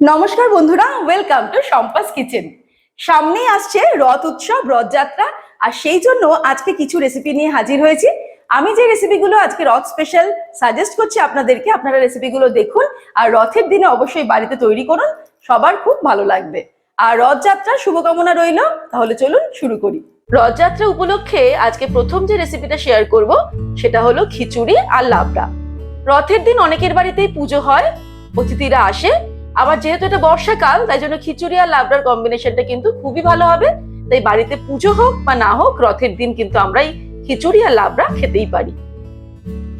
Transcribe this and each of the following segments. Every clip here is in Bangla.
নমস্কার বন্ধুরা ওয়েলকাম টু সম্পাস কিচেন সামনেই আসছে রথ উৎসব, রথযাত্রা, আর সেই জন্য আজকে কিছু রেসিপি নিয়ে হাজির হয়েছি। আমি যে রেসিপিগুলো আজকে রথ স্পেশাল সাজেস্ট করছি আপনাদেরকে, আপনারা রেসিপিগুলো দেখুন, আর রথের দিনে অবশ্যই বাড়িতে তৈরি করুন, সবার খুব ভালো লাগবে। আর রথযাত্রার শুভকামনা রইল, তাহলে চলুন শুরু করি। রথযাত্রা উপলক্ষে আজকে প্রথম যে রেসিপিটা শেয়ার করব, সেটা হলো খিচুড়ি আর লাবড়া। রথের দিন অনেকের বাড়িতেই পুজো হয়, অতিথিরা আসে আবার যেহেতু এটা বর্ষাকাল, তাই জন্য খিচুড়ি আর লাবড়ার কম্বিনেশনটা কিন্তু খুবই ভালো হবে। তাই বাড়িতে পুজো হোক বা না হোক, রথের দিন কিন্তু আমরা এই খিচুড়ি আর লাবড়া খেতেই পারি।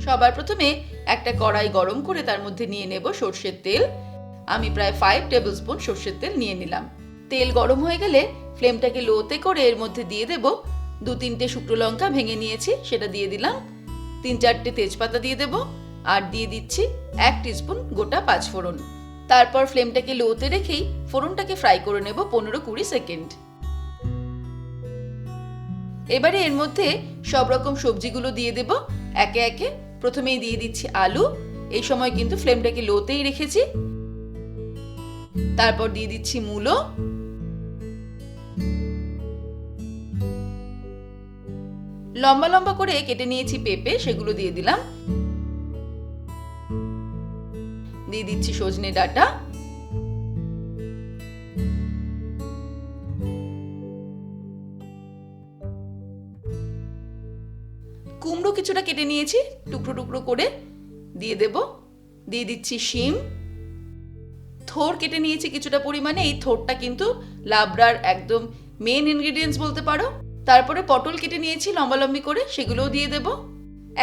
সবার প্রথমে একটা কড়াই গরম করে তার মধ্যে নিয়ে নেব সর্ষের তেল। আমি প্রায় ফাইভ টেবিল স্পুন সর্ষের তেল নিয়ে নিলাম। তেল গরম হয়ে গেলে ফ্লেমটাকে লোতে করে এর মধ্যে দিয়ে দেব দু তিনটে শুকনো লঙ্কা ভেঙে নিয়েছি, সেটা দিয়ে দিলাম। তিন চারটে তেজপাতা দিয়ে দেব আর দিয়ে দিচ্ছি এক টিস্পুন গোটা পাঁচফোড়ন। তারপর ফ্লেমটাকে লোতে রেখেই ফোড়নটাকে ফ্রাই করে নেব পনেরো কুড়ি সেকেন্ড। এবারে এর মধ্যে সব রকম সবজিগুলো দিয়ে দেব। একে একে প্রথমেই দিয়ে দিচ্ছি আলু। এই সময় কিন্তু ফ্লেমটাকে লোতেই রেখেছি। তারপর দিয়ে দিচ্ছি মূলো। লম্বা লম্বা করে কেটে নিয়েছি পেঁপে, সেগুলো দিয়ে দিলাম। দিয়ে দিচ্ছি সজনে ডাটা। কুমড়ো কিছুটা কেটে নিয়েছি, টুকরো টুকরো করে দিয়ে দেব। দিয়ে দিচ্ছি শিম। থোর কেটে নিয়েছি কিছুটা পরিমাণে, এই থোরটা কিন্তু লাবড়ার একদম মেন ইনগ্রেডিয়েন্টস বলতে পারো। তারপরে পটল কেটে নিয়েছি, লম্বালম্বি করে, সেগুলোও দিয়ে দেব।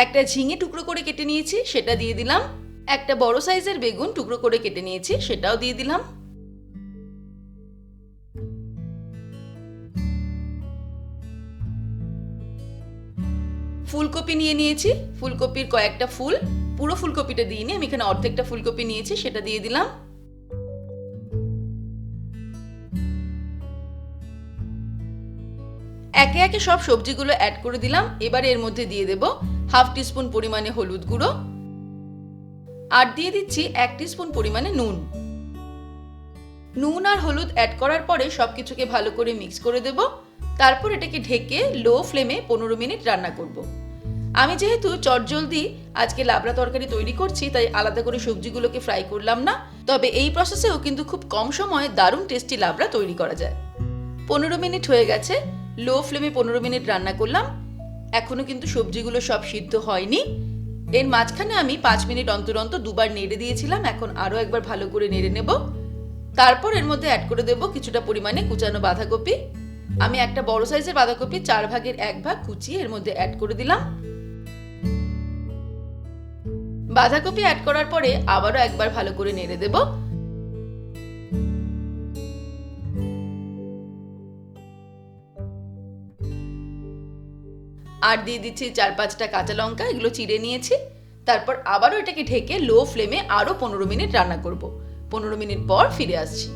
একটা ঝিঙে টুকরো করে কেটে নিয়েছি, সেটা দিয়ে দিলাম। একটা বড় সাইজের বেগুন টুকরো করে কেটে নিয়েছি, সেটাও দিয়ে দিলাম। ফুলকপি নিয়ে নিয়েছি, ফুলকপির কয়েকটা ফুল। পুরো ফুলকপিটা দিইনি, আমি এখানে অর্ধেকটা ফুলকপি নিয়েছি, সেটা দিয়ে দিলাম। একে একে সব সবজিগুলো অ্যাড করে দিলাম, এবার এর মধ্যে দিয়ে দেব হাফ টিস্পুন পরিমাণে হলুদ গুঁড়ো। আর দিয়ে দিচ্ছি এক টিস্পুন পরিমাণে নুন। নুন আর হলুদ অ্যাড করার পরে সবকিছুকে ভালো করে মিক্স করে দেব। তারপর এটাকে ঢেকে লো ফ্লেমে পনেরো মিনিট রান্না করব। আমি যেহেতু চটজলদি আজকে লাবড়া তরকারি তৈরি করছি, তাই আলাদা করে সবজিগুলোকে ফ্রাই করলাম না। তবে এই প্রসেসেও কিন্তু খুব কম সময়ে দারুণ টেস্টি লাবড়া তৈরি করা যায়। পনেরো মিনিট হয়ে গেছে লো ফ্লেমে পনেরো মিনিট রান্না করলাম। এখনও কিন্তু সবজিগুলো সব সিদ্ধ হয়নি। এর মাঝখানে আমি পাঁচ মিনিট অন্তর অন্তর দুবার নেড়ে দিয়েছিলাম, এখন আরও একবার ভালো করে নেড়ে নেব। তারপর এর মধ্যে অ্যাড করে দেব কিছুটা পরিমাণে কুচানো বাঁধাকপি। আমি একটা বড় সাইজের বাঁধাকপি চার ভাগের এক ভাগ কুচিয়ে এর মধ্যে অ্যাড করে দিলাম। বাঁধাকপি অ্যাড করার পরে আবারও একবার ভালো করে নেড়ে দেব। আর দিয়ে দিচ্ছি চার পাঁচটা কাঁচা লঙ্কা, এগুলো চিড়ে নিয়েছি। তারপর আবারও এটাকে ঢেকে লো ফ্লেমে আরও পনেরো মিনিট রান্না করব। পনেরো মিনিট পর ফিরে আসছি।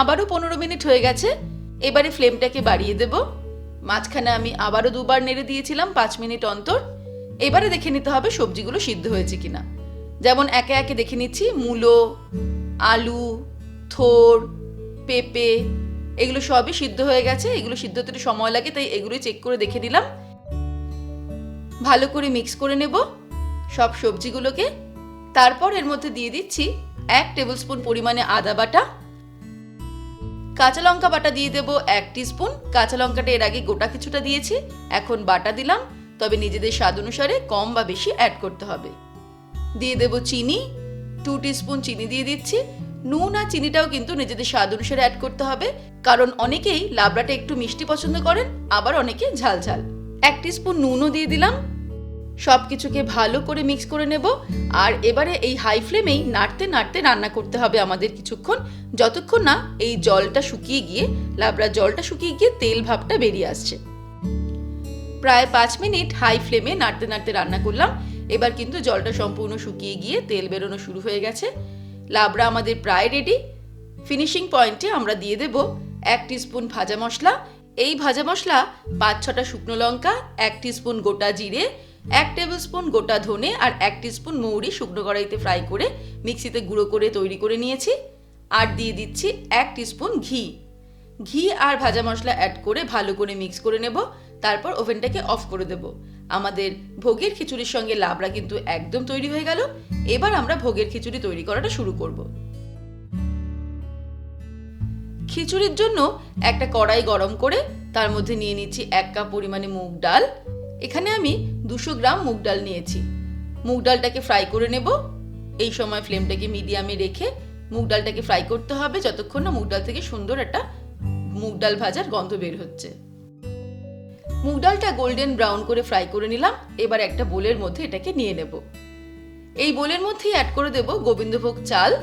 আবারও পনেরো মিনিট হয়ে গেছে, এবারে ফ্লেমটাকে বাড়িয়ে দেব। মাঝখানে আমি আবারও দুবার নেড়ে দিয়েছিলাম পাঁচ মিনিট অন্তর। এবারে দেখে নিতে হবে সবজিগুলো সিদ্ধ হয়েছে কিনা। যেমন একে একে দেখে নিচ্ছি, মূলো, আলু, থোর, পেঁপে, এগুলো সবই সিদ্ধ হয়ে গেছে। এগুলো সিদ্ধ হতে সময় লাগে, তাই এগুলোই চেক করে দেখে নিলাম। ভালো করে মিক্স করে নেব সব সবজিগুলোকে। তারপর এর মধ্যে দিয়ে দিচ্ছি এক টেবিল স্পুন পরিমাণে আদা বাটা। কাঁচা লঙ্কা বাটা দিয়ে দেবো এক স্পুন কাঁচা লঙ্কাটা এর আগে গোটা কিছুটা দিয়েছি, এখন বাটা দিলাম। তবে নিজেদের স্বাদ অনুসারে কম বা বেশি অ্যাড করতে হবে। দিয়ে দেবো চিনি টু স্পুন চিনি দিয়ে দিচ্ছি। নুন আর চিনিটাও কিন্তু নিজেদের স্বাদ অনুসারে অ্যাড করতে হবে। কারণ অনেকেই লাবড়াটা একটু মিষ্টি পছন্দ করেন, আবার অনেকে ঝাল ঝাল। এক স্পুন নুনও দিয়ে দিলাম। সব কিছুকে ভালো করে মিক্স করে নেব। আর এবারে এই হাই ফ্লেমেই নাড়তে নাড়তে রান্না করতে হবে আমাদের কিছুক্ষণ। যতক্ষণ না এই জলটা শুকিয়ে গিয়ে লাবড়ার জলটা শুকিয়ে গিয়ে তেল ভাবটা বেরিয়ে আসছে। প্রায় পাঁচ মিনিট হাই ফ্লেমে নাড়তে নাড়তে রান্না করলাম। এবার কিন্তু জলটা সম্পূর্ণ শুকিয়ে গিয়ে তেল বেরোনো শুরু হয়ে গেছে। লাবড়া আমাদের প্রায় রেডি ফিনিশিং পয়েন্টে আমরা দিয়ে দেব এক স্পুন ভাজা মশলা। এই ভাজা মশলা পাঁচ ছটা শুকনো লঙ্কা, এক স্পুন গোটা জিরে এক টেবিল স্পুন গোটা ধনে আর এক স্পুন মৌরি শুকনো কড়াইতে ফ্রাই করে মিক্সিতে গুঁড়ো করে তৈরি করে নিয়েছি। আর দিয়ে দিচ্ছি এক টিস্পুন ঘি। ঘি আর ভাজা মশলা অ্যাড করে ভালো করে মিক্স করে নেব, তারপর ওভেনটাকে অফ করে দেব। আমাদের ভোগের খিচুড়ির সঙ্গে লাবড়া কিন্তু একদম তৈরি হয়ে গেল। এবার আমরা ভোগের খিচুড়ি তৈরি করাটা শুরু করব। খিচুড়ির জন্য একটা কড়াই গরম করে তার মধ্যে নিয়ে নিচ্ছি এক কাপ পরিমাণে মুগ ডাল এখানে আমি দুশো গ্রাম মুগ ডাল নিয়েছি। মুগ ডালটাকে ফ্রাই করে নেব। এই সময় ফ্লেমটাকে মিডিয়ামে রেখে মুগ ডালটাকে ফ্রাই করতে হবে যতক্ষণ না মুগ ডাল থেকে সুন্দর একটা মুগ ডাল ভাজার গন্ধ বের হচ্ছে। মুগ ডালটা গোল্ডেন ব্রাউন করে ফ্রাই করে নিলাম। এবার একটা বোলের মধ্যে এটাকে নিয়ে নেব। এই বোলের মধ্যেই অ্যাড করে দেব গোবিন্দভোগ চাল।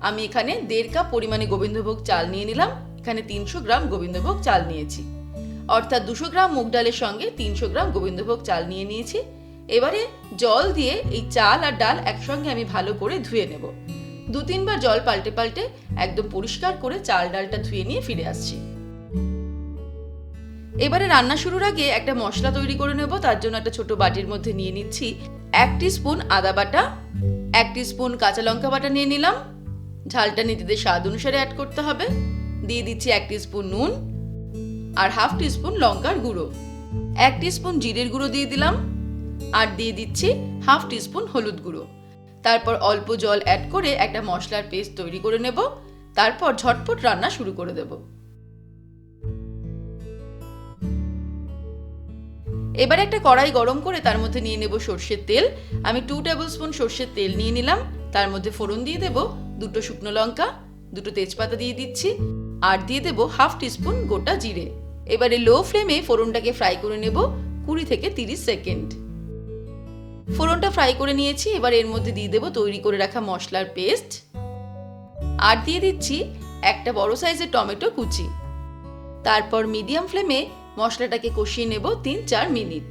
আমি এখানে দেড় কাপ পরিমাণে গোবিন্দভোগ চাল নিয়ে নিলাম। এখানে তিনশো গ্রাম গোবিন্দভোগ চাল নিয়েছি। অর্থাৎ দুশো গ্রাম মুগ ডালের সঙ্গে তিনশো গ্রাম গোবিন্দভোগ চাল নিয়ে নিয়েছি। এবারে জল দিয়ে এই চাল আর ডাল একসঙ্গে আমি ভালো করে ধুয়ে নেব। দু তিনবার জল পাল্টে পাল্টে একদম পরিষ্কার করে চাল ডালটা ধুয়ে নিয়ে ফিরে আসছি। এবারে রান্না শুরুর আগে একটা মশলা তৈরি করে নেব, তার জন্য একটা ছোট বাটির মধ্যে নিয়ে নিচ্ছি এক স্পুন আদা বাটা, এক স্পুন কাঁচা লঙ্কা বাটা নিয়ে নিলাম। ঝালটা নিজেদের স্বাদ অনুসারে অ্যাড করতে হবে। দিয়ে দিচ্ছি এক স্পুন নুন আর হাফ স্পুন লঙ্কার গুঁড়ো। এক স্পুন জিরের গুঁড়ো দিয়ে দিলাম, আর দিয়ে দিচ্ছি হাফ স্পুন হলুদ গুঁড়ো। তারপর অল্প জল অ্যাড করে একটা মশলার পেস্ট তৈরি করে নেব, তারপর ঝটপট রান্না শুরু করে দেব। এবার একটা কড়াই গরম করে তার মধ্যে নিয়ে নেব সর্ষের তেল। আমি টু টেবিল স্পুন সর্ষের তেল নিয়ে নিলাম, তার মধ্যে ফোড়ন দিয়ে দেব, দুটো শুকনো লঙ্কা, দুটো তেজপাতা দিয়ে দিচ্ছি। আর দিয়ে দেব হাফ টিস্পুন গোটা জিরে। এবারে লো ফ্লেমে ফোড়নটাকে ফ্রাই করে নেব কুড়ি থেকে তিরিশ সেকেন্ড। ফোড়নটা ফ্রাই করে নিয়েছি, এবার এর মধ্যে দিয়ে দেব তৈরি করে রাখা মশলার পেস্ট। আর দিয়ে দিচ্ছি একটা বড় সাইজের টমেটো কুচি। তারপর মিডিয়াম ফ্লেমে মশলাটাকে কষিয়ে নেব তিন চার মিনিট।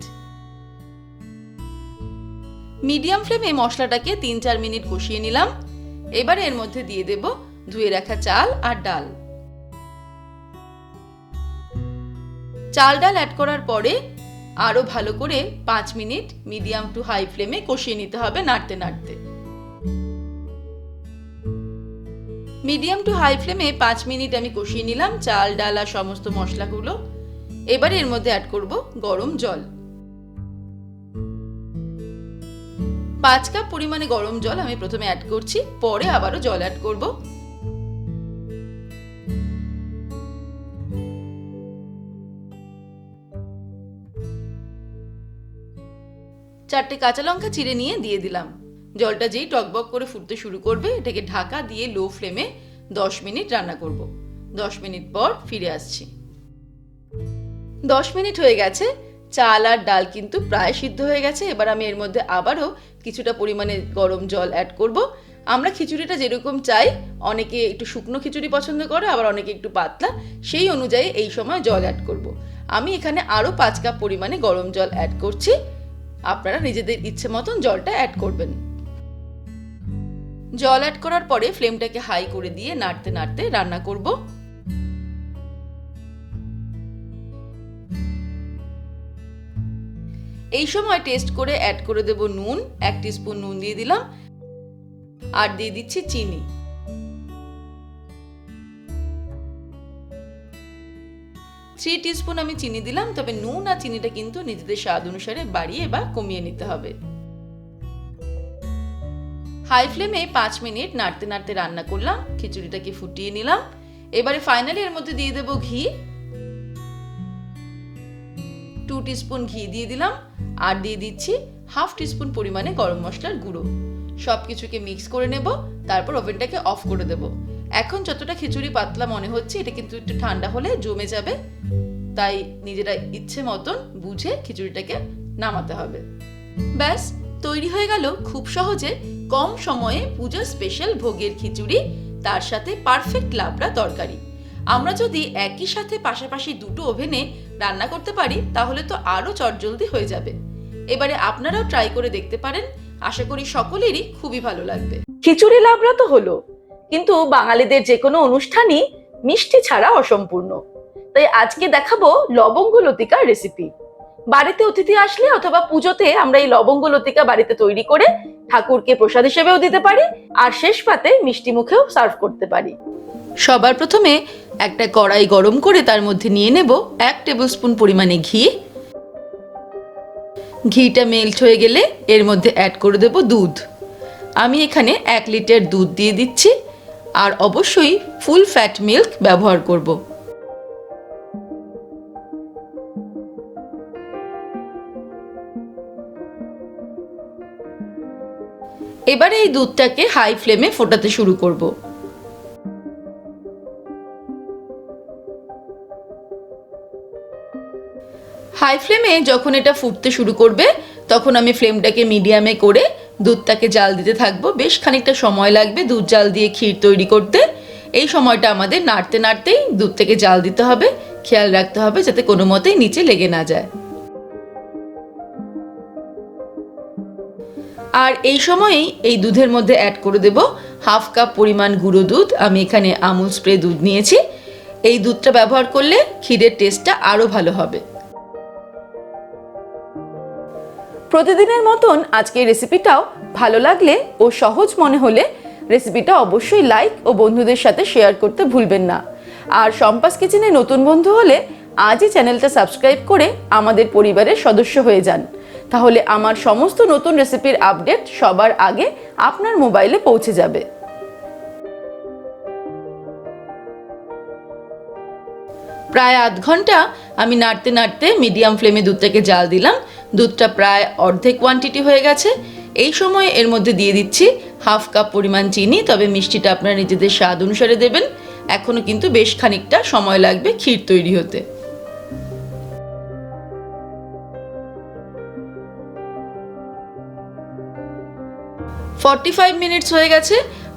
মিডিয়াম ফ্লেমে মশলাটাকে তিন চার মিনিট কষিয়ে নিলাম। এবার এর মধ্যে দিয়ে দেব ধুয়ে রাখা চাল আর ডাল। চাল ডাল অ্যাড করার পরে আরও ভালো করে পাঁচ মিনিট মিডিয়াম টু হাই ফ্লেমে কষিয়ে নিতে হবে নাড়তে নাড়তে। মিডিয়াম টু হাই ফ্লেমে পাঁচ মিনিট আমি কষিয়ে নিলাম চাল ডাল আর সমস্ত মশলাগুলো। এবার এর মধ্যে অ্যাড করব গরম জল। পাঁচ কাপ পরিমাণে গরম জল আমি প্রথমে অ্যাড করছি, পরে আবারও জল অ্যাড করব। চারটে কাঁচা লঙ্কা চিড়ে নিয়ে দিয়ে দিলাম। জলটা যেই টকবক করে ফুটতে শুরু করবে, এটাকে ঢাকা দিয়ে লো ফ্লেমে দশ মিনিট রান্না করব। দশ মিনিট পর ফিরে আসছি। দশ মিনিট হয়ে গেছে, চাল আর ডাল কিন্তু প্রায় সিদ্ধ হয়ে গেছে। এবার আমি এর মধ্যে আবারও কিছুটা পরিমাণে গরম জল অ্যাড করব। আমরা খিচুড়িটা যেরকম চাই, অনেকে একটু শুকনো খিচুড়ি পছন্দ করে, আবার অনেকে একটু পাতলা, সেই অনুযায়ী এই সময় জল অ্যাড করব। আমি এখানে আরও পাঁচ কাপ পরিমাণে গরম জল অ্যাড করছি। আপনারা নিজেদের ইচ্ছে মতন জলটা অ্যাড করবেন। জল অ্যাড করার পরে ফ্লেমটাকে হাই করে দিয়ে নাড়তে নাড়তে রান্না করব। এই সময় টেস্ট করে অ্যাড করে দেব নুন, এক স্পুন নুন দিয়ে দিলাম। আর দিয়ে দিচ্ছি চিনি। থ্রি টিস্পুন আমি চিনি দিলাম, তবে নুন আর চিনিটা কিন্তু নিজেদের স্বাদ অনুসারে বাড়িয়ে বা কমিয়ে নিতে হবে। হাই ফ্লেমে পাঁচ মিনিট নাড়তে নাড়তে রান্না করলাম, খিচুড়িটাকে ফুটিয়ে নিলাম। এবারে ফাইনালি এর মধ্যে দিয়ে দেবো ঘি। টু টিস্পুন ঘি দিয়ে দিলাম, আর দিয়ে দিচ্ছি হাফ টিস্পুন পরিমাণে গরম মশলার গুঁড়ো। সব কিছুকে মিক্স করে নেব, তারপর ওভেনটাকে অফ করে দেব। এখন যতটা খিচুড়ি পাতলা মনে হচ্ছে, এটা কিন্তু একটু ঠান্ডা হলে জমে যাবে। তাই নিজেরা ইচ্ছে মতন বুঝে খিচুড়িটাকে নামাতে হবে। ব্যাস, তৈরি হয়ে গেল খুব সহজে কম সময়ে পুজোর স্পেশাল ভোগের খিচুড়ি, তার সাথে পারফেক্ট লাবড়া তরকারি। আমরা যদি একই সাথে পাশাপাশি দুটো ওভেনে রান্না করতে পারি, তাহলে তো আরও চটজলদি হয়ে যাবে। এবারে আপনারাও ট্রাই করে দেখতে পারেন। আশা করি সকলেরই খুবই ভালো লাগবে। খিচুড়ি লাবড়া তো হলো। কিন্তু বাঙালিদের যে কোনো অনুষ্ঠানই মিষ্টি ছাড়া অসম্পূর্ণ। তাই আজকে দেখাবো লবঙ্গ লতিকার রেসিপি বাড়িতে অতিথি আসলে অথবা পুজোতে আমরা এই লবঙ্গ লতিকা বাড়িতে তৈরি করে ঠাকুরকে প্রসাদ হিসেবেও দিতে পারি আর শেষ পাতে মিষ্টি মুখেও সার্ভ করতে পারি। সবার প্রথমে একটা কড়াই গরম করে তার মধ্যে নিয়ে নেব এক টেবিলস্পুন পরিমাণে ঘি। ঘিটা মেল্ট হয়ে গেলে এর মধ্যে অ্যাড করে দেব দুধ। আমি এখানে এক লিটার দুধ দিয়ে দিচ্ছি। আর অবশ্যই ফুল ফ্যাট মিল্ক ব্যবহার করব। এবারে এই দুধটাকে হাই ফ্লেমে ফোটাতে শুরু করব। হাই ফ্লেমে যখন এটা ফুটতে শুরু করবে, তখন আমি ফ্লেমটাকে মিডিয়ামে করে দুধটাকে জাল দিতে থাকব। বেশ খানিকটা সময় লাগবে দুধ জাল দিয়ে ক্ষীর তৈরি করতে। এই সময়টা আমাদের নাড়তে নাড়তেই দুধ থেকে জাল দিতে হবে, খেয়াল রাখতে হবে যাতে কোনো মতেই নিচে লেগে না যায়। আর এই সময়েই এই দুধের মধ্যে অ্যাড করে দেব হাফ কাপ পরিমাণ গুঁড়ো দুধ। আমি এখানে আমুল স্প্রে দুধ নিয়েছি। এই দুধটা ব্যবহার করলে ক্ষীরের টেস্টটা আরও ভালো হবে। প্রতিদিনের মতন আজকের রেসিপিটাও ভালো লাগলে ও সহজ মনে হলে রেসিপিটা অবশ্যই লাইক ও বন্ধুদের সাথে শেয়ার করতে ভুলবেন না। আর সম্পাস কিচেনে নতুন বন্ধু হলে আজই চ্যানেলটা সাবস্ক্রাইব করে আমাদের পরিবারের সদস্য হয়ে যান। তাহলে আমার সমস্ত নতুন রেসিপির আপডেট সবার আগে আপনার মোবাইলে পৌঁছে যাবে। প্রায় আধ ঘণ্টা আমি নাড়তে নাড়তে মিডিয়াম ফ্লেমে দুধটাকে জাল দিলাম। দুধটা প্রায় অর্ধেক কোয়ান্টিটি হয়ে গেছে। এই সময় এর মধ্যে দিয়ে দিচ্ছি হাফ কাপ পরিমাণ চিনি, তবে মিষ্টিটা আপনারা নিজেদের স্বাদ অনুসারে দেবেন। এখনও কিন্তু বেশ খানিকটা সময় লাগবে ক্ষীর তৈরি হতে। ফর্টি ফাইভ মিনিটস হয়ে গেছে।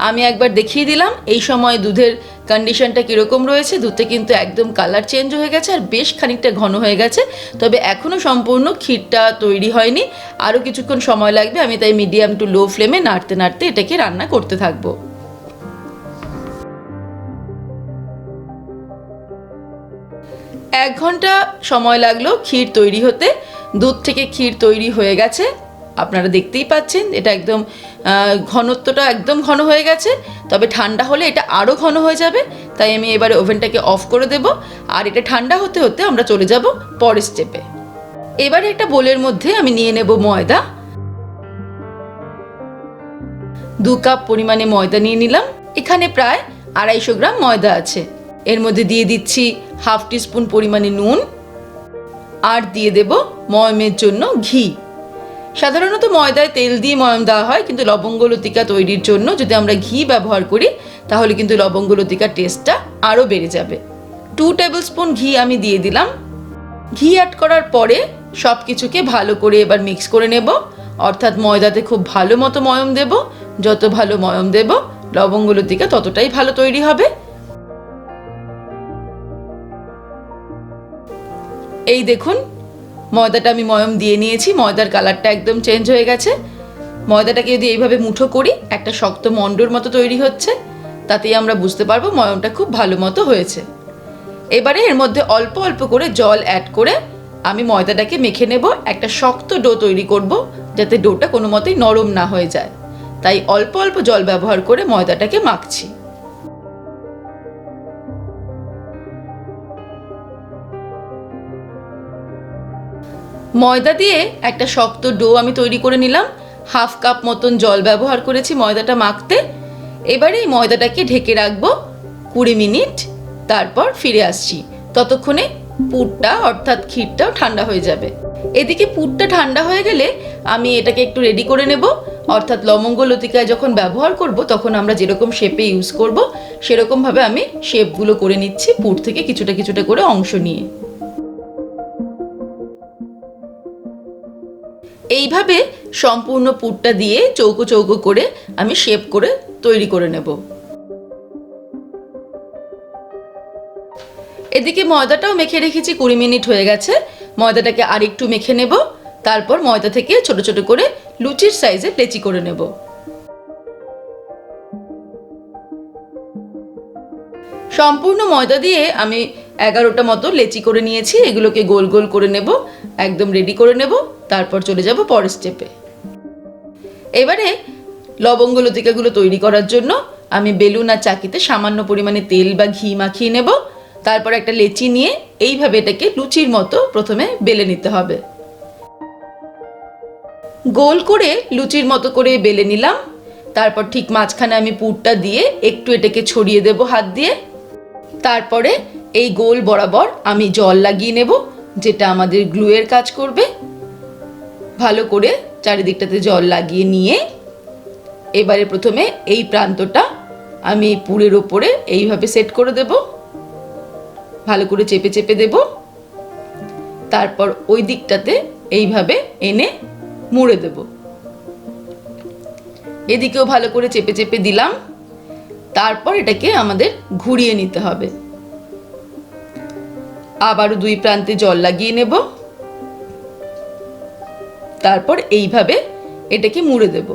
আমি একবার দেখিয়ে দিলাম, এই সময় দুধের কন্ডিশনটা কীরকম রয়েছে দুধটা কিন্তু একদম কালার চেঞ্জ হয়ে গেছে আর বেশ খানিকটা ঘন হয়ে গেছে। তবে এখনও সম্পূর্ণ ক্ষীরটা তৈরি হয়নি। আরও কিছুক্ষণ সময় লাগবে, আমি তাই মিডিয়াম টু লো ফ্লেমে নাড়তে নাড়তে এটাকে রান্না করতে থাকব। এক ঘণ্টা সময় লাগল ক্ষীর তৈরি হতে। দুধ থেকে ক্ষীর তৈরি হয়ে গেছে। আপনারা দেখতেই পাচ্ছেন, এটা একদম ঘনত্বটা একদম ঘন হয়ে গেছে, তবে ঠান্ডা হলে এটা আরও ঘন হয়ে যাবে, তাই আমি এবারে ওভেনটাকে অফ করে দেব, আর এটা ঠান্ডা হতে হতে আমরা চলে যাব পরের স্টেপে এবারে একটা বোলের মধ্যে আমি নিয়ে নেব ময়দা। দু কাপ পরিমাণে ময়দা নিয়ে নিলাম, এখানে প্রায় আড়াইশো গ্রাম ময়দা আছে। এর মধ্যে দিয়ে দিচ্ছি হাফ টিস্পুন পরিমাণে নুন, আর দিয়ে দেব ময়মের জন্য ঘি। সাধারণত ময়দায় তেল দিয়ে ময়ম দেওয়া হয়, কিন্তু লবঙ্গ লতিকা তৈরির জন্য যদি আমরা ঘি ব্যবহার করি, তাহলে কিন্তু লবঙ্গ লতিকার টেস্টটা আরও বেড়ে যাবে। টু টেবিল স্পুন ঘি আমি দিয়ে দিলাম। ঘি অ্যাড করার পরে সব কিছুকে ভালো করে এবার মিক্স করে নেব। অর্থাৎ ময়দাতে খুব ভালো মতো ময়ম দেব। যত ভালো ময়ম দেব, লবঙ্গ লতিকা ততটাই ভালো তৈরি হবে। এই দেখুন ময়দাটা আমি ময়ম দিয়ে নিয়েছি, ময়দার কালারটা একদম চেঞ্জ হয়ে গেছে। ময়দাটাকে যদি এইভাবে মুঠো করি, একটা শক্ত মণ্ডর মতো তৈরি হচ্ছে, তাতেই আমরা বুঝতে পারব ময়মটা খুব ভালো মতো হয়েছে। এবারে এর মধ্যে অল্প অল্প করে জল অ্যাড করে আমি ময়দাটাকে মেখে নেব, একটা শক্ত ডো তৈরি করব, যাতে ডোটা কোনো মতেই নরম না হয়ে যায়। তাই অল্প অল্প জল ব্যবহার করে ময়দাটাকে মাখছি। ময়দা দিয়ে একটা শক্ত ডো আমি তৈরি করে নিলাম। হাফ কাপ মতন জল ব্যবহার করেছি ময়দাটা মাখতে। এবারে এই ময়দাটাকে ঢেকে রাখব কুড়ি মিনিট, তারপর ফিরে আসছি। ততক্ষণে পুরটা অর্থাৎ ক্ষীরটাও ঠান্ডা হয়ে যাবে। এদিকে পুরটা ঠান্ডা হয়ে গেলে আমি এটাকে একটু রেডি করে নেব। অর্থাৎ লবঙ্গ লতিকায় যখন ব্যবহার করব, তখন আমরা যেরকম শেপে ইউজ করব, সেরকমভাবে আমি শেপগুলো করে নিচ্ছি পুর থেকে কিছুটা কিছুটা করে অংশ নিয়ে। এইভাবে সম্পূর্ণ পুরটা দিয়ে চৌকো চৌকো করে আমি শেপ করে তৈরি করে নেব। এদিকে ময়দাটাও মেখে রেখেছি, কুড়ি মিনিট হয়ে গেছে। ময়দাটাকে আরেকটু মেখে নেব, তারপর ময়দা থেকে ছোট ছোট করে লুচির সাইজে লেচি করে নেব। সম্পূর্ণ ময়দা দিয়ে আমি এগারোটা মতো লেচি করে নিয়েছি, এগুলোকে গোল গোল করে নেব, একদম রেডি করে নেব। তারপর চলে যাব পরের স্টেপে এবারে লবঙ্গ লতিকাগুলো তৈরি করার জন্য আমি বেলুন আর চাকিতে সামান্য পরিমাণে তেল বা ঘি মাখিয়ে নেব। তারপর একটা লেচি নিয়ে এইভাবে এটাকে লুচির মতো প্রথমে বেলে নিতে হবে। গোল করে লুচির মতো করে বেলে নিলাম। তারপর ঠিক মাঝখানে আমি পুরটা দিয়ে একটু এটাকে ছড়িয়ে দেব হাত দিয়ে। তারপরে এই গোল বরাবর আমি জল লাগিয়ে নেব, যেটা আমাদের গ্লুয়ের কাজ করবে। ভালো করে চারিদিকটাতে জল লাগিয়ে নিয়ে এবারে প্রথমে এই প্রান্তটা আমি পুরের ওপরে এইভাবে সেট করে দেব। ভালো করে চেপে চেপে দেব। তারপর ওই দিকটাতে এইভাবে এনে মুড়ে দেব। এদিকেও ভালো করে চেপে চেপে দিলাম। তারপর এটাকে আমাদের ঘুরিয়ে নিতে হবে। আবারও দুই প্রান্তে জল লাগিয়ে নেব। তারপর এইভাবে এটাকে মুড়ে দেব।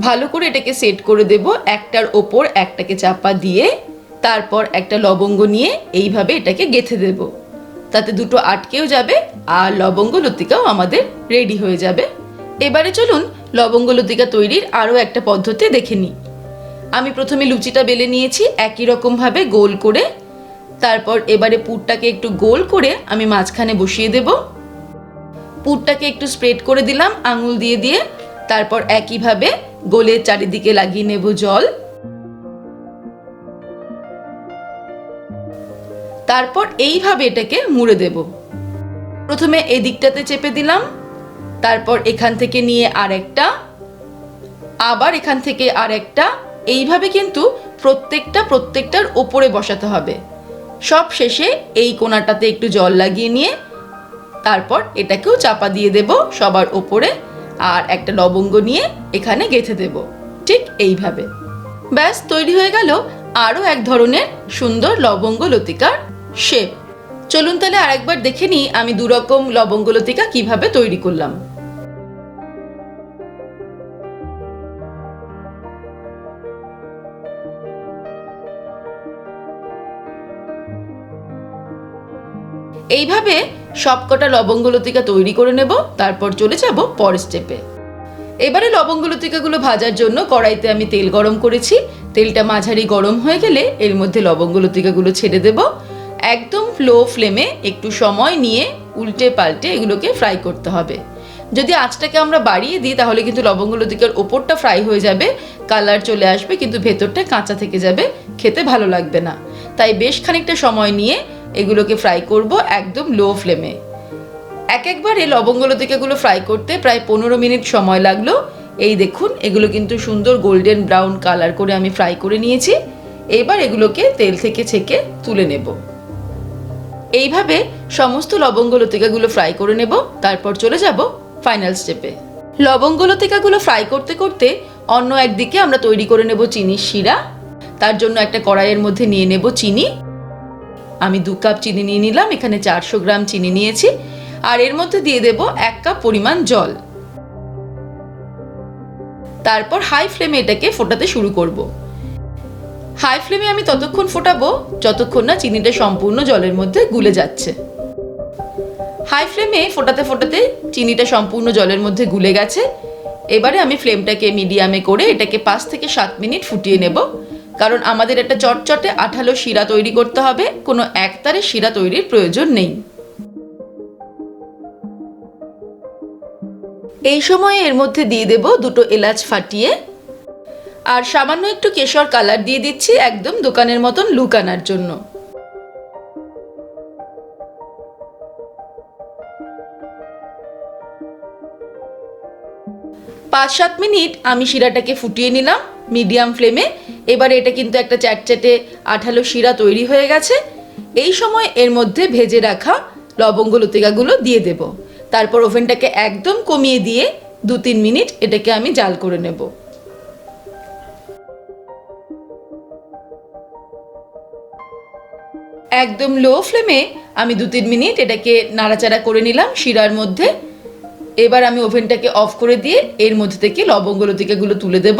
ভালো করে এটাকে সেট করে দেব একটার ওপর একটাকে চাপা দিয়ে, তারপর একটা লবঙ্গ নিয়ে এইভাবে এটাকে গেথে দেব। তাতে দুটো আটকেও যাবে আর লবঙ্গ লতিকাও আমাদের রেডি হয়ে যাবে। এবারে চলুন লবঙ্গ লতিকা তৈরির আরও একটা পদ্ধতি দেখে নিই। আমি প্রথমে লুচিটা বেলে নিয়েছি একই রকমভাবে গোল করে। তারপর এবারে পুরটাকে একটু গোল করে আমি মাঝখানে বসিয়ে দেব। পুরটাকে একটু স্প্রেড করে দিলাম, আঙুল দিয়ে দিয়ে, তারপর একইভাবে গোলের চারিদিকে লাগিয়ে নেব জল। তারপর এইভাবে এটাকে মুড়ে দেব। প্রথমে এই দিকটাতে চেপে দিলাম, তারপর এখান থেকে নিয়ে আরেকটা, আবার এখান থেকে আরেকটা, এইভাবে কিন্তু প্রত্যেকটা, প্রত্যেকটার ওপরে বসাতে হবে। সব শেষে এই কোনাটাতে একটু জল লাগিয়ে নিয়ে তারপর এটাকেও চাপা দিয়ে দেব সবার ওপরে আর একটা লবঙ্গ নিয়ে এখানে গেঁথে দেব। ঠিক এইভাবে। ব্যাস, তৈরি হয়ে গেল আরও এক ধরনের সুন্দর লবঙ্গ লতিকার শেপ। চলুন তাহলে আরেকবার দেখে নিই আমি দুরকম লবঙ্গ লতিকা কীভাবে তৈরি করলাম। এইভাবে সবকটা লবঙ্গ লতিকা তৈরি করে নেব, তারপর চলে যাব পরের স্টেপে এবারে লবঙ্গ লতিকাগুলো ভাজার জন্য কড়াইতে আমি তেল গরম করেছি। তেলটা মাঝারি গরম হয়ে গেলে এর মধ্যে লবঙ্গ লতিকাগুলো ছেড়ে দেব। একদম লো ফ্লেমে একটু সময় নিয়ে উল্টে পাল্টে এগুলোকে ফ্রাই করতে হবে। যদি আঁচটাকে আমরা বাড়িয়ে দিই, তাহলে কিন্তু লবঙ্গ লতিকার ওপরটা ফ্রাই হয়ে যাবে কালার চলে আসবে, কিন্তু ভেতরটা কাঁচা থেকে যাবে, খেতে ভালো লাগবে না। তাই বেশ খানিকটা সময় নিয়ে এগুলোকে ফ্রাই করব একদম লো ফ্লেমে এক একবারে লবঙ্গ লতিকাগুলো ফ্রাই করতে প্রায় পনেরো মিনিট সময় লাগল। এই দেখুন, এগুলো কিন্তু সুন্দর গোল্ডেন ব্রাউন কালার করে আমি ফ্রাই করে নিয়েছি। এবার এগুলোকে তেল থেকে ছেঁকে তুলে নেব। এইভাবে সমস্ত লবঙ্গ লতিকাগুলো ফ্রাই করে নেব। তারপর চলে যাব ফাইনাল স্টেপে লবঙ্গ লতিকাগুলো ফ্রাই করতে করতে অন্য একদিকে আমরা তৈরি করে নেব চিনির শিরা। তার জন্য একটা কড়াইয়ের মধ্যে নিয়ে নেব চিনি। আমি দু কাপ চিনি নিয়ে নিলাম, এখানে চারশো গ্রাম চিনি নিয়েছি, আর এর মধ্যে দিয়ে দেব এক কাপ পরিমাণ জল। তারপর হাই ফ্লেমে এটাকে ফোটাতে শুরু করব। হাই ফ্লেমে আমি ততক্ষণ ফোটাবো, যতক্ষণ না চিনিটা সম্পূর্ণ জলের মধ্যে গুলে যাচ্ছে। হাই ফ্লেমে ফোটাতে ফোটাতে চিনিটা সম্পূর্ণ জলের মধ্যে গুলে গেছে। এবারে আমি ফ্লেমটাকে মিডিয়ামে করে এটাকে পাঁচ থেকে সাত মিনিট ফুটিয়ে নেব। কারণ আমাদের একটা চটচটে আঠালো শিরা তৈরি করতে হবে, কোনো একতারে শিরা তৈরির প্রয়োজন নেই। এই সময়ে এর মধ্যে দিয়ে দেব দুটো এলাচ ফাটিয়ে, আর সামান্য একটু কেশর কালার দিয়ে দিচ্ছি একদম দোকানের মতন লুকানার জন্য। পাঁচ সাত মিনিট আমি শিরাটাকে ফুটিয়ে নিলাম মিডিয়াম ফ্লেমে। এবারে এটা কিন্তু একটা চ্যাটচ্যাটে আঠালো শিরা তৈরি হয়ে গেছে। এই সময় এর মধ্যে ভেজে রাখা লবঙ্গ লতিকাগুলো দিয়ে দেব। তারপর ওভেনটাকে একদম কমিয়ে দিয়ে দু তিন মিনিট এটাকে আমি জাল করে নেব। একদম লো ফ্লেমে আমি দু তিন মিনিট এটাকে নাড়াচাড়া করে নিলাম শিরার মধ্যে। এবার আমি ওভেনটাকে অফ করে দিয়ে এর মধ্যে থেকে লবঙ্গ লতিকাগুলো তুলে দেব।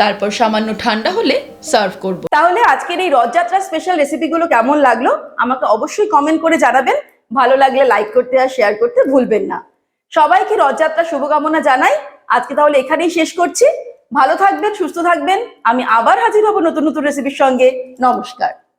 তারপর সামান্য ঠান্ডা হলে সার্ভ করব। তাহলে আজকের এই রথযাত্রা স্পেশাল রেসিপিগুলো কেমন লাগল? আমাকে অবশ্যই কমেন্ট করে জানাবেন। ভালো লাগলে লাইক করতে আর শেয়ার করতে ভুলবেন না। সবাইকে রথযাত্রা শুভকামনা জানাই। আজকে তাহলে এখানেই শেষ করছি। ভালো থাকবেন, সুস্থ থাকবেন। আমি আবার হাজির হব নতুন নতুন রেসিপির সঙ্গে। নমস্কার।